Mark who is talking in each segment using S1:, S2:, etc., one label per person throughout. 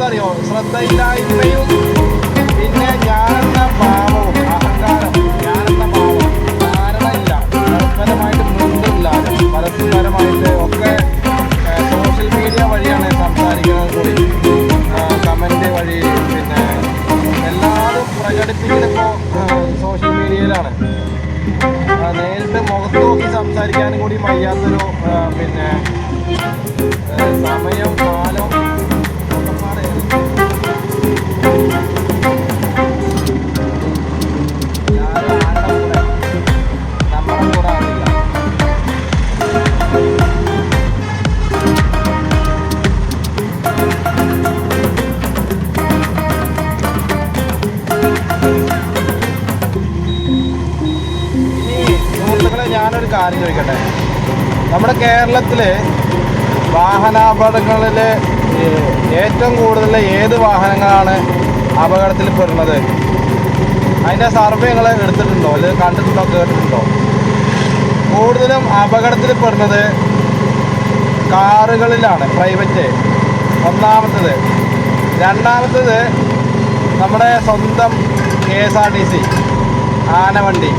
S1: എന്താ അറിയോ ശ്രദ്ധയില്ലായ്മയും പിന്നെ ഞാനെന്ന ഭാവവും അഹങ്കാരം ഞാനെന്ന ഭാവം ധാരണയില്ല. പരസ്പരമായിട്ട് മിണ്ടില്ലാതെ പരസ്പരമായിട്ട് ഒക്കെ സോഷ്യൽ മീഡിയ വഴിയാണ് സംസാരിക്കുന്നത് കൂടി. കമന്റ് വഴി പിന്നെ എല്ലാവരും പ്രകടിപ്പിക്കുന്നതിപ്പോൾ സോഷ്യൽ മീഡിയയിലാണ് നേരിട്ട് മുഖത്ത് നോക്കി സംസാരിക്കാനും കൂടി വയ്യാത്തൊരു ചോദിക്കട്ടെ നമ്മുടെ കേരളത്തിൽ വാഹനാപകടങ്ങളിൽ ഏറ്റവും കൂടുതൽ ഏത് വാഹനങ്ങളാണ് അപകടത്തിൽ പെടുന്നത് അതിന്റെ സർവേ നിങ്ങൾ എടുത്തിട്ടുണ്ടോ? അല്ലെങ്കിൽ കണ്ടിട്ടുണ്ടോ? കേട്ടിട്ടുണ്ടോ? കൂടുതലും അപകടത്തിൽ പെടുന്നത് കാറുകളിലാണ് പ്രൈവറ്റ്. ഒന്നാമത്തത്. രണ്ടാമത്തത് നമ്മുടെ സ്വന്തം K S R T C ആനവണ്ടി.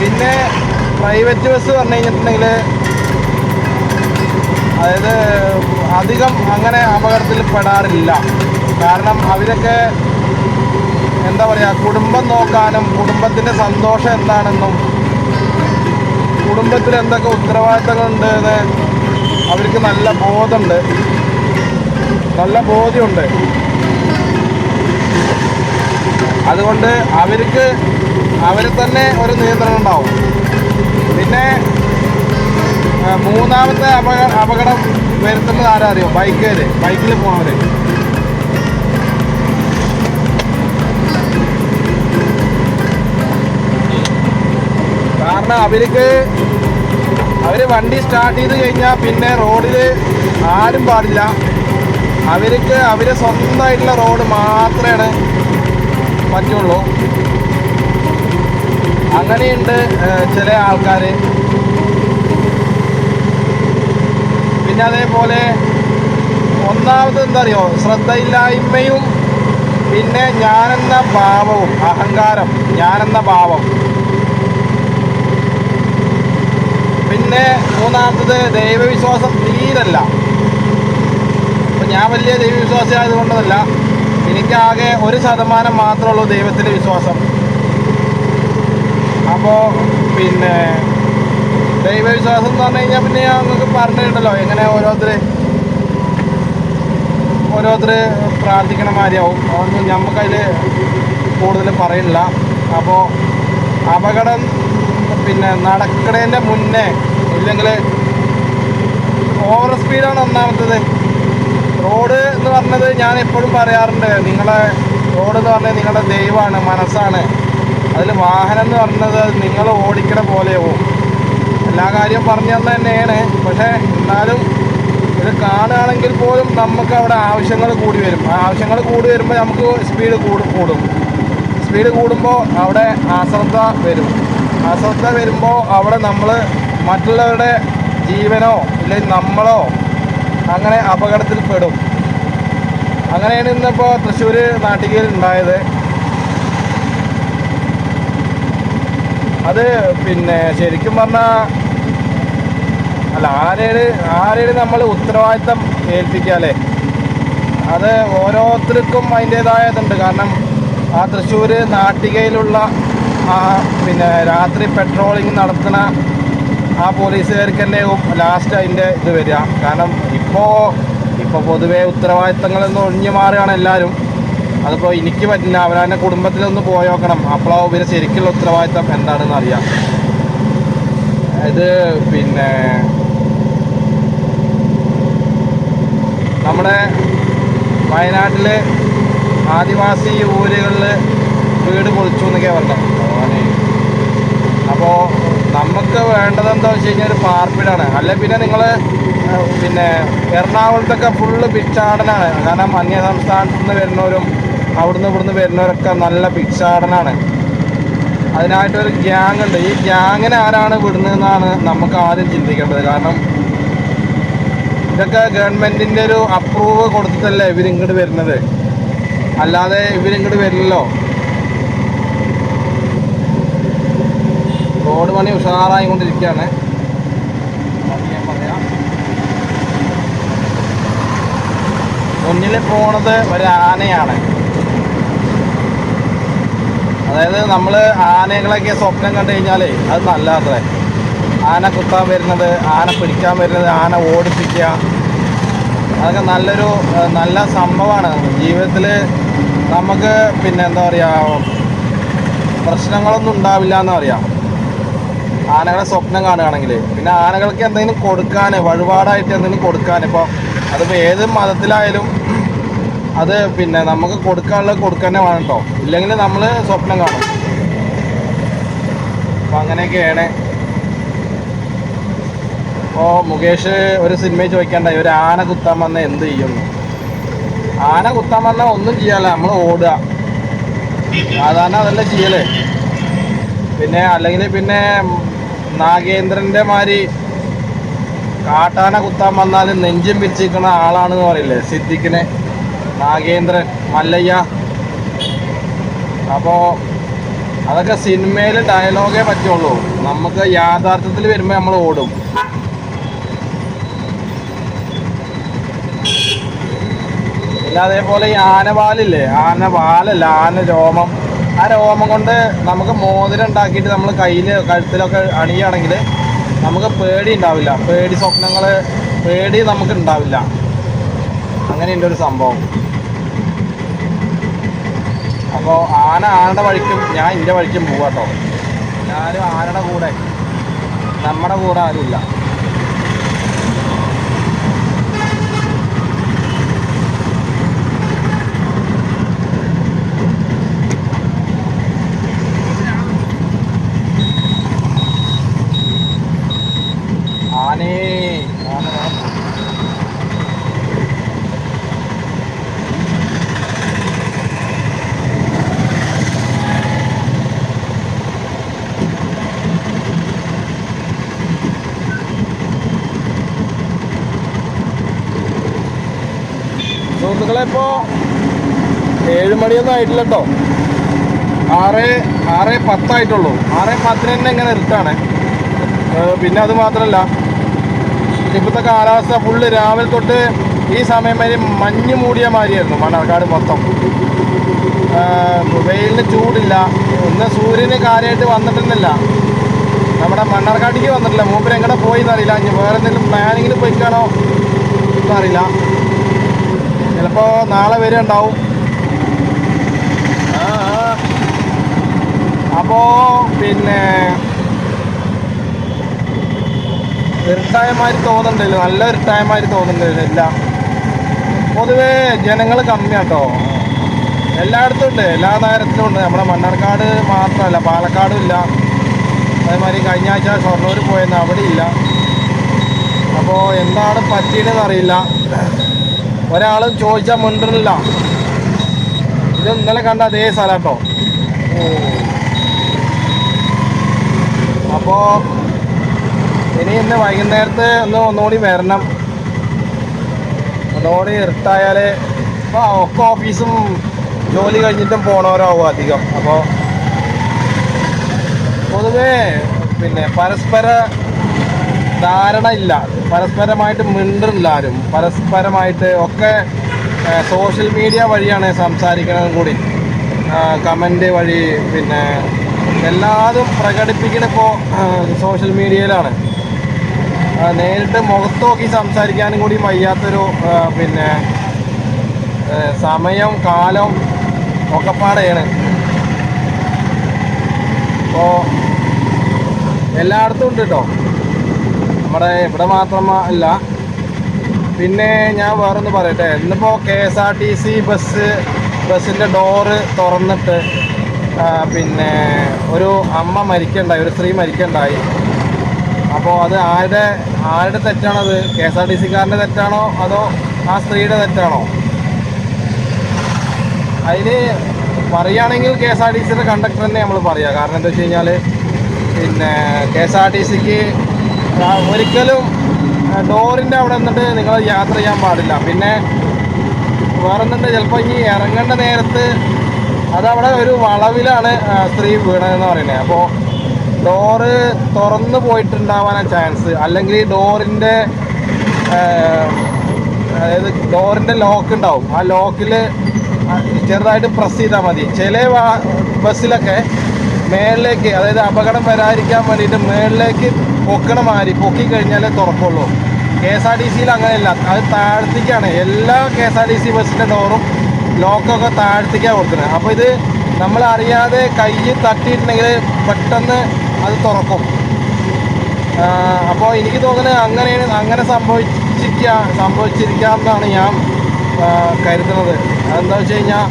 S1: പിന്നെ പ്രൈവറ്റ് ബസ് പറഞ്ഞു കഴിഞ്ഞിട്ടുണ്ടെങ്കിൽ അതായത് അധികം അങ്ങനെ അപകടത്തിൽ പെടാറില്ല. കാരണം അവരൊക്കെ എന്താ പറയുക കുടുംബം നോക്കാനും കുടുംബത്തിന്റെ സന്തോഷം എന്താണെന്നും കുടുംബത്തിൽ എന്തൊക്കെ ഉത്തരവാദിത്തങ്ങളുണ്ട് എന്ന് അവർക്ക് നല്ല ബോധമുണ്ട്. നല്ല ബോധ്യമുണ്ട്. അതുകൊണ്ട് അവർക്ക് അവർ തന്നെ ഒരു നിയന്ത്രണം ഉണ്ടാവും. പിന്നെ മൂന്നാമത്തെ അപകട അപകടം വരുത്തുന്നത് ആരാ അറിയോ ബൈക്കുകാര് ബൈക്കിൽ പോണവര്. കാരണം അവർക്ക് അവർ വണ്ടി സ്റ്റാർട്ട് ചെയ്ത് കഴിഞ്ഞാൽ പിന്നെ റോഡിൽ ആരും പാടില്ല. അവർക്ക് അവർ സ്വന്തമായിട്ടുള്ള റോഡ് മാത്രമേ പറ്റുള്ളൂ. അങ്ങനെയുണ്ട് ചില ആൾക്കാർ പിന്നെ അതേപോലെ ഒന്നാമത് എന്താ അറിയോ ശ്രദ്ധയില്ലായ്മയും പിന്നെ ഞാനെന്ന ഭാവവും അഹങ്കാരം ഞാനെന്ന ഭാവം. പിന്നെ മൂന്നാമത്തത് ദൈവവിശ്വാസം തീരല്ല. അപ്പം ഞാൻ വലിയ ദൈവവിശ്വാസി ആയതുകൊണ്ടല്ല എനിക്കാകെ ഒരു ശതമാനം മാത്രമേ ഉള്ളൂ ദൈവത്തിന്റെ വിശ്വാസം. അപ്പോൾ പിന്നെ ദൈവവിശ്വാസം എന്ന് പറഞ്ഞു കഴിഞ്ഞാൽ പിന്നെ ഞാൻ നിങ്ങൾക്ക് പറഞ്ഞിട്ടുണ്ടല്ലോ. എങ്ങനെ ഓരോരുത്തർ ഓരോരുത്തർ പ്രാർത്ഥിക്കണ മാതിരിയാവും. അതൊന്നും നമുക്കതിൽ കൂടുതൽ പറയുന്നില്ല അപ്പോൾ അപകടം പിന്നെ നടക്കണേന്റെ മുന്നേ ഇല്ലെങ്കിൽ ഓവർ സ്പീഡാണ് ഒന്നാമത്തത്. റോഡ് എന്ന് പറഞ്ഞത് ഞാൻ എപ്പോഴും പറയാറുണ്ട്. നിങ്ങളെ റോഡ് എന്ന് പറഞ്ഞാൽ നിങ്ങളുടെ ദൈവമാണ് മനസ്സാണ്. അതിൽ വാഹനം എന്ന് പറഞ്ഞത് നിങ്ങൾ ഓടിക്കണ പോലെയാവും. എല്ലാ കാര്യവും പറഞ്ഞു തന്നെ തന്നെയാണ്. പക്ഷേ എന്നാലും ഇത് കാണുകയാണെങ്കിൽ പോലും നമുക്ക് അവിടെ ആവശ്യങ്ങൾ കൂടി വരും. ആവശ്യങ്ങൾ കൂടി വരുമ്പോൾ നമുക്ക് സ്പീഡ് കൂടും കൂടും. സ്പീഡ് കൂടുമ്പോൾ അവിടെ അശ്രദ്ധ വരും. അശ്രദ്ധ വരുമ്പോൾ അവിടെ നമ്മൾ മറ്റുള്ളവരുടെ ജീവനോ ഇല്ലെങ്കിൽ നമ്മളോ അങ്ങനെ അപകടത്തിൽ പെടും അങ്ങനെയാണ് ഇന്നിപ്പോൾ തൃശ്ശൂർ നാട്ടികയിൽ ഉണ്ടായത്. അത് പിന്നെ ശരിക്കും പറഞ്ഞാൽ അല്ല ആരേട് ആരേട് നമ്മൾ ഉത്തരവാദിത്തം ഏൽപ്പിക്കാല്ലേ? അത് ഓരോരുത്തർക്കും അതിന്റേതായ ഇതുണ്ട് കാരണം ആ തൃശ്ശൂർ നാട്ടികയിലുള്ള ആ പിന്നെ രാത്രി പെട്രോളിങ് നടത്തുന്ന ആ പോലീസുകാർക്ക് തന്നെ ലാസ്റ്റ് അതിന്റെ ഇത് വരിക. കാരണം ഇപ്പോൾ ഇപ്പോൾ പൊതുവേ ഉത്തരവാദിത്തങ്ങളൊന്നും ഒഴിഞ്ഞു മാറുകയാണ് എല്ലാവരും. അതിപ്പോൾ എനിക്ക് പറ്റില്ല. അവരവന്റെ കുടുംബത്തിലൊന്ന് ഒന്ന് പോയോക്കണം അപ്പോൾ ഇവർ ശരിക്കുള്ള ഉത്തരവാദിത്തം എന്താണെന്ന് അറിയാം. ഇത് പിന്നെ നമ്മുടെ വയനാട്ടിൽ ആദിവാസി ഊരുകളിൽ വീട് പൊളിച്ചു എന്നൊക്കെ പറഞ്ഞു അപ്പോൾ നമുക്ക് വേണ്ടത് എന്താ വെച്ച് കഴിഞ്ഞാൽ ഒരു പാർപ്പിടാണ്. അല്ലെ പിന്നെ നിങ്ങൾ പിന്നെ എറണാകുളത്തൊക്കെ ഫുള്ള് ഭിക്ഷാടനാണ് കാരണം അന്യ സംസ്ഥാനത്ത് നിന്ന് വരുന്നവരും അവിടുന്ന് ഇവിടുന്ന് വരുന്നവരൊക്കെ നല്ല ഭിക്ഷാടനാണ്. അതിനായിട്ടൊരു ഗ്യാങ് ഉണ്ട്. ഈ ഗ്യാങ്ങിനെ ആരാണ് വിടുന്നതെന്നാണ് നമുക്ക് ആദ്യം ചിന്തിക്കേണ്ടത്. കാരണം ഇതൊക്കെ ഗവൺമെന്റിന്റെ ഒരു അപ്രൂവ് കൊടുത്തിട്ടല്ലേ ഇവരിങ്ങോട്ട് വരുന്നത്? അല്ലാതെ ഇവരിങ്ങോട്ട് വരില്ലല്ലോ. റോഡ് പണി ഉഷാറായി കൊണ്ടിരിക്കുകയാണ് മുന്നിൽ പോണത് ഒരു ആനയാണ് അതായത് നമ്മൾ ആനകളൊക്കെ സ്വപ്നം കണ്ടു കഴിഞ്ഞാലേ അത് നല്ലതേ ആന കുത്താൻ വരുന്നത് ആന പിടിക്കാൻ വരുന്നത് ആന ഓടിപ്പിക്കുക. അതൊക്കെ നല്ലൊരു നല്ല സംഭവമാണ്. ജീവിതത്തിൽ നമുക്ക് പിന്നെ എന്താ പറയുക പ്രശ്നങ്ങളൊന്നും ഉണ്ടാവില്ല എന്ന് പറയാം. ആനകളെ സ്വപ്നം കാണുകയാണെങ്കിൽ പിന്നെ ആനകൾക്ക് എന്തെങ്കിലും കൊടുക്കാൻ വഴിപാടായിട്ട് എന്തെങ്കിലും കൊടുക്കാൻ ഇപ്പോൾ അതിപ്പോൾ ഏത് മതത്തിലായാലും അത് പിന്നെ നമുക്ക് കൊടുക്കാനുള്ളത് കൊടുക്കുക തന്നെ വേണം കേട്ടോ ഇല്ലെങ്കിൽ നമ്മൾ സ്വപ്നം കാണും. അപ്പം അങ്ങനെയൊക്കെയാണ്. ഇപ്പോൾ മുകേഷ് ഒരു സിനിമയിൽ ചോദിക്കണ്ടായി ഒരു ആന കുത്താൻ വന്ന എന്ത് ചെയ്യുന്നു? ആന കുത്താൻ വന്ന ഒന്നും ചെയ്യാല്ല നമ്മൾ ഓടുക. സാധാരണ അതല്ലേ ചെയ്യൽ. പിന്നെ അല്ലെങ്കിൽ പിന്നെ നാഗേന്ദ്രന്റെ മാതിരി കാട്ടാന കുത്താൻ വന്നാൽ നെഞ്ചും പിരിച്ചിരിക്കുന്ന ആളാണെന്ന് പറയില്ലേ സിദ്ദിഖിനെ? നാഗേന്ദ്രൻ മല്ലയ്യ. അപ്പോൾ അതൊക്കെ സിനിമയിൽ ഡയലോഗേ പറ്റുള്ളൂ. നമുക്ക് യാഥാർത്ഥ്യത്തിൽ വരുമ്പോൾ നമ്മൾ ഓടും. പിന്നെ അതേപോലെ ഈ ആനവാലില്ലേ? ആനവാലല്ല ആന രോമം ആ രോമം കൊണ്ട് നമുക്ക് മോതിരം ഉണ്ടാക്കിയിട്ട് നമ്മൾ കയ്യിൽ കഴുത്തിലൊക്കെ അണിയുകയാണെങ്കിൽ നമുക്ക് പേടി ഉണ്ടാവില്ല. പേടി സ്വപ്നങ്ങൾ പേടി നമുക്ക് ഉണ്ടാവില്ല. അങ്ങനെയുണ്ട് ഒരു സംഭവം. അപ്പോൾ ആന ആനയുടെ വഴിക്കും ഞാൻ എന്റെ വഴിക്കും പോവാട്ടോ. ഞാനും ആനയുടെ കൂടെ? നമ്മുടെ കൂടെ ആരുമില്ല ആനേ ആന വാ. ഇപ്പോൾ ഏഴ് മണിയൊന്നും ആയിട്ടില്ല കേട്ടോ ആറ് ആറ് പത്തായിട്ടുള്ളൂ. ആറ് പത്തിന് തന്നെ ഇങ്ങനെ ഇരുട്ടാണ്. പിന്നെ അത് മാത്രമല്ല ഇപ്പോഴത്തെ കാലാവസ്ഥ ഫുള്ള് രാവിലെ തൊട്ട് ഈ സമയം വരെ മഞ്ഞ് മൂടിയ മാതിരിയായിരുന്നു മണ്ണാർക്കാട് മൊത്തം. വെയിലിന് ചൂടില്ല. ഇന്ന് സൂര്യന് കാര്യമായിട്ട് വന്നിട്ടൊന്നുമില്ല. നമ്മുടെ മണ്ണാർക്കാട്ടിക്ക് വന്നിട്ടില്ല. മൂപ്പര് എങ്ങനെ പോയി എന്നറിയില്ല ഇനി വേറെ എന്തെങ്കിലും പ്ലാനിങ്ങിന് പോയിക്കാണോ എന്നറിയില്ല. ചിലപ്പോൾ നാളെ വരെ ഉണ്ടാവും. അപ്പോ പിന്നെ ഇരുട്ടായമാര് തോന്നണ്ടല്ലോ തോന്നുന്നുണ്ടല്ലോ നല്ല ഇരുട്ടായമാര് തോന്നണ്ടല്ലോ തോന്നുന്നുണ്ടല്ലോ എല്ലാം. പൊതുവേ ജനങ്ങൾ കമ്മിയാട്ടോ. എല്ലായിടത്തും ഉണ്ട് എല്ലാ നഗരത്തിലും ഉണ്ട്. നമ്മുടെ മണ്ണാർക്കാട് മാത്രമല്ല പാലക്കാടും ഇല്ല. അതേമാതിരി കഴിഞ്ഞ ആഴ്ച ഷൊർണൂർ പോയെന്ന് അവിടെ ഇല്ല അപ്പോൾ എന്താണ് പറ്റിയതെന്ന് അറിയില്ല. ഒരാളും ചോദിച്ചാൽ മിണ്ടണില്ല. ഇത് ഇന്നലെ കണ്ട അതേ സ്ഥലം കേട്ടോ അപ്പോൾ ഇനി ഇന്ന് വൈകുന്നേരത്ത് ഒന്ന് ഒന്നുകൂടി വരണം. ഒന്നുകൂടി ഇരുട്ടായാൽ ഇപ്പോൾ ഒക്കെ ഓഫീസും ജോലി കഴിഞ്ഞിട്ടും പോണവരാവും അധികം. അപ്പോൾ പൊതുവേ പിന്നെ പരസ്പര ധാരണ ഇല്ല. പരസ്പരമായിട്ട് മിണ്ടണില്ല ആരും. പരസ്പരമായിട്ട് ഒക്കെ സോഷ്യൽ മീഡിയ വഴിയാണ് സംസാരിക്കണതും കൂടി. കമന്റ് വഴി പിന്നെ എല്ലാതും പ്രകടിപ്പിക്കുന്ന ഇപ്പോൾ സോഷ്യൽ മീഡിയയിലാണ് നേരിട്ട് മുഖത്ത് നോക്കി സംസാരിക്കാനും കൂടി വയ്യാത്തൊരു പിന്നെ സമയം കാലം ഒക്കെ പാടെയാണ് അപ്പോൾ എല്ലായിടത്തും ഉണ്ട് കേട്ടോ നമ്മുടെ ഇവിടെ മാത്രം അല്ല പിന്നെ ഞാൻ വേറൊന്ന് പറയട്ടെ. ഇന്നിപ്പോൾ K S R T C bus ബസ്സിന്റെ ഡോറ് തുറന്നിട്ട് പിന്നെ ഒരു അമ്മ മരിക്കണ്ടായി ഒരു സ്ത്രീ മരിക്കണ്ടായി. അപ്പോൾ അത് ആരുടെ ആരുടെ തെറ്റാണത്? കെ എസ് ആർ ടി സിക്കാരന്റെ തെറ്റാണോ? അതോ ആ സ്ത്രീയുടെ തെറ്റാണോ? അതിന് പറയുകയാണെങ്കിൽ കെ എസ് ആർ ടി സിയുടെ കണ്ടക്ടർ തന്നെ നമ്മൾ പറയുക കാരണം എന്താ വെച്ച് കഴിഞ്ഞാൽ പിന്നെ കെ എസ് ആർ ടി സിക്ക് ഒരിക്കലും ഡോറിന്റെ അവിടെ നിന്നിട്ട് നിങ്ങൾ യാത്ര ചെയ്യാൻ പാടില്ല. പിന്നെ വേറെ നിന്ന് ചിലപ്പോൾ ഇനി ഇറങ്ങേണ്ട നേരത്ത് അതവിടെ ഒരു വളവിലാണ് സ്ത്രീ വീണതെന്ന് പറയുന്നത്. അപ്പോൾ ഡോറ് തുറന്നു പോയിട്ടുണ്ടാവാനാണ് ചാൻസ്. അല്ലെങ്കിൽ ഡോറിന്റെ അതായത് ഡോറിന്റെ ലോക്ക് ഉണ്ടാവും. ആ ലോക്കിൽ ചെറുതായിട്ട് പ്രസ് ചെയ്താൽ മതി. ചില ബസ്സിലൊക്കെ മേളിലേക്ക് അതായത് അപകടം വരാതിരിക്കാൻ വേണ്ടിയിട്ട് മേളിലേക്ക് പൊക്കണ മാതിരി പൊക്കി കഴിഞ്ഞാലേ തുറക്കുള്ളൂ. കെ എസ് ആർ ടി സിയിൽ അങ്ങനെയല്ല. അത് താഴ്ത്തിക്കാണ്. എല്ലാ K S R T C ബസ്സിന്റെ ഡോറും ലോക്കൊക്കെ താഴ്ത്തിക്കാണ് കൊടുക്കുന്നത്. അപ്പോൾ ഇത് നമ്മൾ അറിയാതെ കൈ തട്ടിയിട്ടുണ്ടെങ്കിൽ പെട്ടെന്ന് അത് തുറക്കും. അപ്പോൾ എനിക്ക് തോന്നുന്നത് അങ്ങനെയാണ് അങ്ങനെ സംഭവിച്ചിരിക്കുക സംഭവിച്ചിരിക്കാം എന്നാണ് ഞാൻ കരുതുന്നത്. അതെന്താ വെച്ച് കഴിഞ്ഞാൽ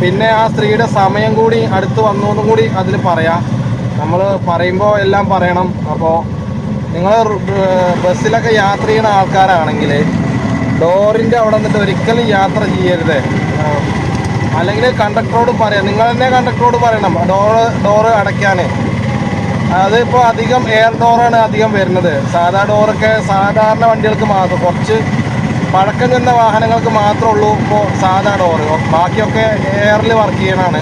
S1: പിന്നെ ആ സ്ത്രീയുടെ സമയം കൂടി അടുത്ത് വന്നു എന്നും കൂടി അതിൽ പറയാം. നമ്മൾ പറയുമ്പോൾ എല്ലാം പറയണം. അപ്പോൾ നിങ്ങൾ ബസ്സിലൊക്കെ യാത്ര ചെയ്യുന്ന ആൾക്കാരാണെങ്കിൽ ഡോറിന്റെ അവിടെ നിന്നിട്ട് ഒരിക്കലും യാത്ര ചെയ്യരുത്. അല്ലെങ്കിൽ കണ്ടക്ടറോട് പറയാം. നിങ്ങൾ തന്നെ കണ്ടക്ടറോട് പറയണം. ഡോറ് ഡോറ് അടയ്ക്കാൻ അതിപ്പോൾ അധികം എയർ ഡോറാണ് അധികം വരുന്നത്. സാധാ ഡോറൊക്കെ സാധാരണ വണ്ടികൾക്ക് മാത്രം കുറച്ച് പഴക്കം ചെന്ന വാഹനങ്ങൾക്ക് മാത്രമേ ഉള്ളൂ ഇപ്പോൾ സാധാ ഡോറ് ബാക്കിയൊക്കെ എയറിൽ വർക്ക് ചെയ്യണമാണ്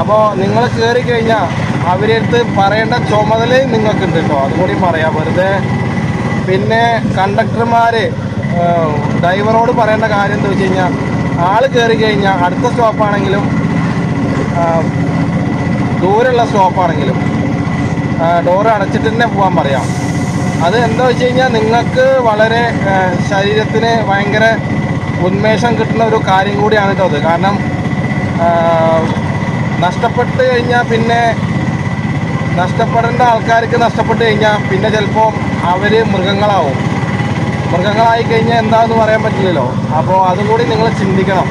S1: അപ്പോൾ നിങ്ങൾ കയറി കഴിഞ്ഞാൽ അവരെടുത്ത് പറയേണ്ട ചുമതല നിങ്ങൾക്കുണ്ട് കേട്ടോ. അതുകൂടി പറയാം. വെറുതെ പിന്നെ കണ്ടക്ടർമാർ ഡ്രൈവറോട് പറയേണ്ട കാര്യം എന്താ വെച്ച് കഴിഞ്ഞാൽ ആൾ കയറി കഴിഞ്ഞാൽ അടുത്ത സ്റ്റോപ്പാണെങ്കിലും ദൂരെയുള്ള സ്റ്റോപ്പാണെങ്കിലും ഡോറ് അടച്ചിട്ട് തന്നെ പോകാൻ പറയാം. അത് എന്താ വെച്ച് കഴിഞ്ഞാൽ നിങ്ങൾക്ക് വളരെ ശരീരത്തിന് ഭയങ്കര ഉന്മേഷം കിട്ടുന്ന ഒരു കാര്യം കൂടിയാണ് കേട്ടോ അത്. കാരണം നഷ്ടപ്പെട്ട് കഴിഞ്ഞാൽ പിന്നെ നഷ്ടപ്പെടേണ്ട ആൾക്കാർക്ക് നഷ്ടപ്പെട്ട് കഴിഞ്ഞാൽ പിന്നെ ചിലപ്പോൾ അവർ മൃഗങ്ങളാവും. മൃഗങ്ങളായി കഴിഞ്ഞാൽ എന്താന്ന് പറയാൻ പറ്റില്ലല്ലോ. അപ്പോൾ അതും കൂടി നിങ്ങൾ ചിന്തിക്കണം.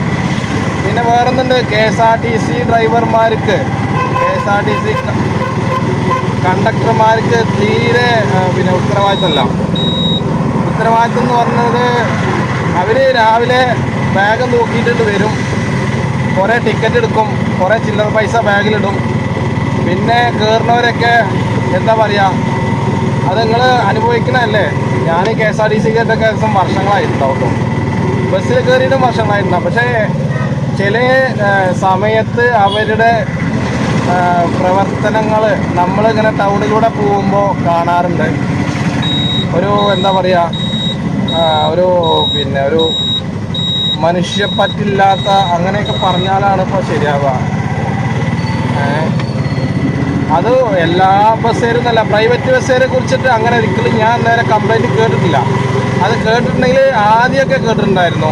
S1: പിന്നെ വേറൊന്നുണ്ട് K S R T C ഡ്രൈവർമാർക്ക്. K S R T C കണ്ടക്ടർമാർക്ക് തീരെ പിന്നെ ഉത്തരവാദിത്തമല്ല. ഉത്തരവാദിത്തം എന്ന് പറഞ്ഞത് അവർ രാവിലെ ബാഗ് നോക്കിയിട്ടിട്ട് വരും. കുറേ ടിക്കറ്റ് എടുക്കും. കുറേ ചില്ലറ പൈസ ബാഗിലിടും പിന്നെ കയറുന്നവരൊക്കെ എന്താ പറയുക അത് നിങ്ങൾ അനുഭവിക്കണമല്ലേ ഞാൻ K S R T C കേട്ടൊക്കെ ദിവസം വർഷങ്ങളായിട്ടുണ്ടാവും ബസ്സിൽ കയറിയിട്ടും വർഷങ്ങളായിട്ടുണ്ടാവും. പക്ഷേ ചില സമയത്ത് അവരുടെ പ്രവർത്തനങ്ങൾ നമ്മളിങ്ങനെ ടൗണിലൂടെ പോകുമ്പോൾ കാണാറുണ്ട്. ഒരു എന്താ പറയുക ഒരു പിന്നെ ഒരു മനുഷ്യപ്പറ്റില്ലാത്ത അങ്ങനെയൊക്കെ പറഞ്ഞാലാണ് ഇപ്പോൾ ശരിയാവുക? അത് എല്ലാ ബസ്സുകാരും എന്നല്ല പ്രൈവറ്റ് ബസ്സുകാരെ കുറിച്ചിട്ട് അങ്ങനെ ഒരിക്കലും ഞാൻ നേരെ കംപ്ലൈന്റ് കേട്ടിട്ടില്ല. അത് കേട്ടിട്ടുണ്ടെങ്കിൽ ആദ്യമൊക്കെ കേട്ടിട്ടുണ്ടായിരുന്നു.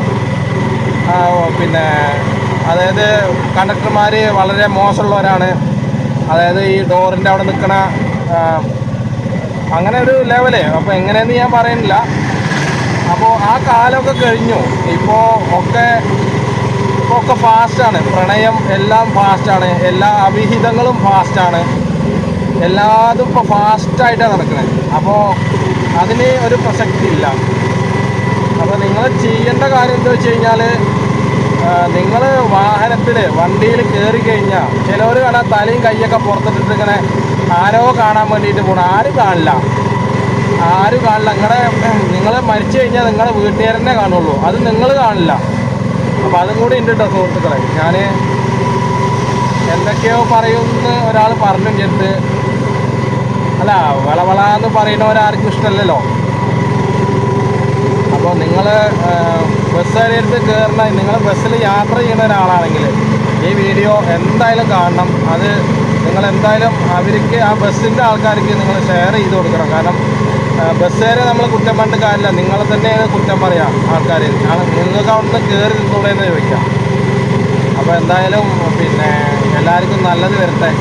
S1: പിന്നെ അതായത് കണ്ടക്ടർമാർ വളരെ മോശമുള്ളവരാണ്. അതായത് ഈ ഡോറിന്റെ അവിടെ നിൽക്കണ അങ്ങനെ ഒരു ലെവലേ. അപ്പോൾ എങ്ങനെയെന്ന് ഞാൻ പറയുന്നില്ല. അപ്പോൾ ആ കാലമൊക്കെ കഴിഞ്ഞു. ഇപ്പോൾ ഒക്കെ ഇപ്പോൾ ഒക്കെ ഫാസ്റ്റാണ് പ്രണയം എല്ലാം ഫാസ്റ്റാണ് എല്ലാ അവിഹിതങ്ങളും ഫാസ്റ്റാണ് എല്ലാതും ഇപ്പോൾ ഫാസ്റ്റായിട്ടാണ് നടക്കുന്നത് അപ്പോൾ അതിന് ഒരു പ്രസക്തി ഇല്ല അപ്പോൾ നിങ്ങൾ ചെയ്യേണ്ട കാര്യം എന്താ വെച്ച് കഴിഞ്ഞാൽ നിങ്ങൾ വാഹനത്തിൽ വണ്ടിയിൽ കയറി കഴിഞ്ഞാൽ ചിലവർ കാണാൻ തലയും കൈയൊക്കെ പുറത്തിട്ടിട്ട് ഇങ്ങനെ ആരോ കാണാൻ വേണ്ടിയിട്ട് പോകണം ആരും കാണില്ല. ആരും കാണില്ല. നിങ്ങളെ നിങ്ങൾ മരിച്ചു കഴിഞ്ഞാൽ നിങ്ങളെ വീട്ടുകാരനെ കാണുള്ളൂ. അത് നിങ്ങൾ കാണില്ല. അപ്പം അതും കൂടി ഉണ്ട് കേട്ടോ സുഹൃത്തുക്കളെ. ഞാൻ എന്തൊക്കെയോ പറയുമെന്ന് ഒരാൾ പറഞ്ഞു എന്റെ അല്ല വളവള എന്ന് പറയുന്നവരാർക്കും ഇഷ്ടമല്ലല്ലോ അപ്പോൾ നിങ്ങൾ ബസ്സുകാരെടുത്ത് കയറുന്ന നിങ്ങൾ ബസ്സിൽ യാത്ര ചെയ്യുന്ന ഒരാളാണെങ്കിൽ ഈ വീഡിയോ എന്തായാലും കാണണം. അത് നിങ്ങൾ എന്തായാലും അവർക്ക് ആ ബസ്സിന്റെ ആൾക്കാർക്ക് നിങ്ങൾ ഷെയർ ചെയ്ത് കൊടുക്കണം. കാരണം ബസ്സുകാരെ നമ്മൾ കുറ്റം പറഞ്ഞിട്ട് കാര്യമില്ല. നിങ്ങളെ തന്നെയാണ് കുറ്റം പറയാം ആൾക്കാർ നിങ്ങൾക്ക് അവിടുന്ന് കയറി നിന്നുള്ളതെന്ന് ചോദിക്കാം. അപ്പോൾ എന്തായാലും പിന്നെ എല്ലാവർക്കും നല്ലത് വരട്ടെ.